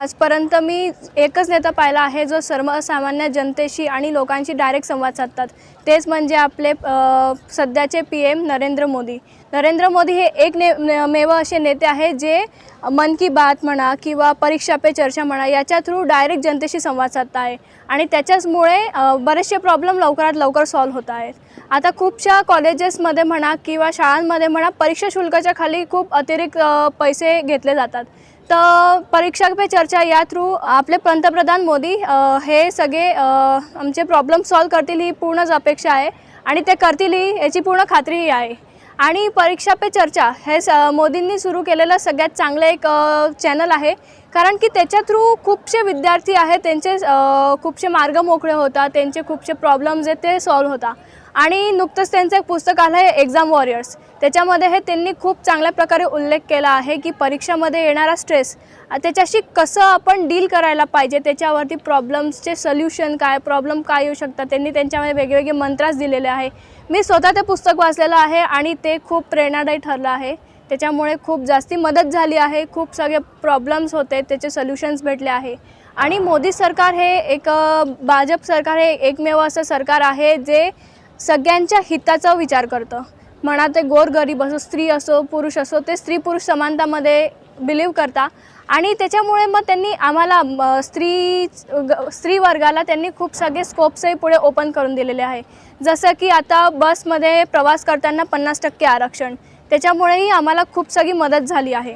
आजपर्यंत मी एकच नेता पाहिला आहे जो सर्वसामान्य जनतेशी आणि लोकांशी डायरेक्ट संवाद साधतात. तेच म्हणजे आपले सध्याचे पी एम नरेंद्र मोदी. नरेंद्र मोदी हे एक ने मेव असे नेते आहेत जे मन की बात म्हणा किंवा परीक्षा पे चर्चा म्हणा याच्या थ्रू डायरेक्ट जनतेशी संवाद साधत आहे. आणि त्याच्याचमुळे बरेचसे प्रॉब्लेम लवकरात लवकर सॉल्व्ह होत आहेत. आता खूपशा कॉलेजेसमध्ये म्हणा किंवा शाळांमध्ये म्हणा परीक्षा शुल्काच्या खाली खूप अतिरिक्त पैसे घेतले जातात. तर परीक्षा पे चर्चा या थ्रू आपले पंतप्रधान मोदी हे सगळे आमचे प्रॉब्लेम सॉल्व करतील ही पूर्णच अपेक्षा आहे आणि ते करतीलही याची पूर्ण खात्रीही आहे. आणि परीक्षा पे चर्चा हे स मोदींनी सुरू केलेलं सगळ्यात चांगलं एक चॅनल आहे. कारण की त्याच्या थ्रू खूपसे विद्यार्थी आहेत त्यांचे खूपसे मार्ग मोकळे होतात त्यांचे खूपसे प्रॉब्लेम्स आहेत ते सॉल्व्ह होतात. आणि नुकतंच त्यांचं एक पुस्तक आलं आहे एक्झाम वॉरियर्स त्याच्यामध्ये हे त्यांनी खूप चांगल्या प्रकारे उल्लेख केला आहे की परीक्षामध्ये येणारा स्ट्रेस त्याच्याशी कसं आपण डील करायला पाहिजे त्याच्यावरती प्रॉब्लेम्सचे सोल्युशन काय प्रॉब्लेम काय येऊ शकतात त्यांनी त्यांच्यामध्ये वेगवेगळे मंत्रास दिलेले आहे. मी स्वतः ते पुस्तक वाचलेलं आहे आणि ते खूप प्रेरणादायी ठरलं आहे. त्याच्यामुळे खूप जास्ती मदत झाली आहे खूप सगळे प्रॉब्लेम्स होते त्याचे सोल्युशन्स भेटले आहे. आणि मोदी सरकार हे एक भाजप सरकार हे एकमेव असं सरकार आहे जे सगळ्यांच्या हिताचा विचार करतं. म्हणा ते गोरगरीब असो स्त्री असो पुरुष असो ते स्त्री पुरुष समानतामध्ये बिलीव करता. आणि त्याच्यामुळे मग त्यांनी आम्हाला स्त्री ग- स्त्री वर्गाला त्यांनी खूप सगळे स्कोप्सही पुढे ओपन करून दिलेले आहे. जसं की आता बसमध्ये प्रवास करताना पन्नास टक्के आरक्षण. त्याच्यामुळेही आम्हाला खूप सगळी मदत झाली आहे.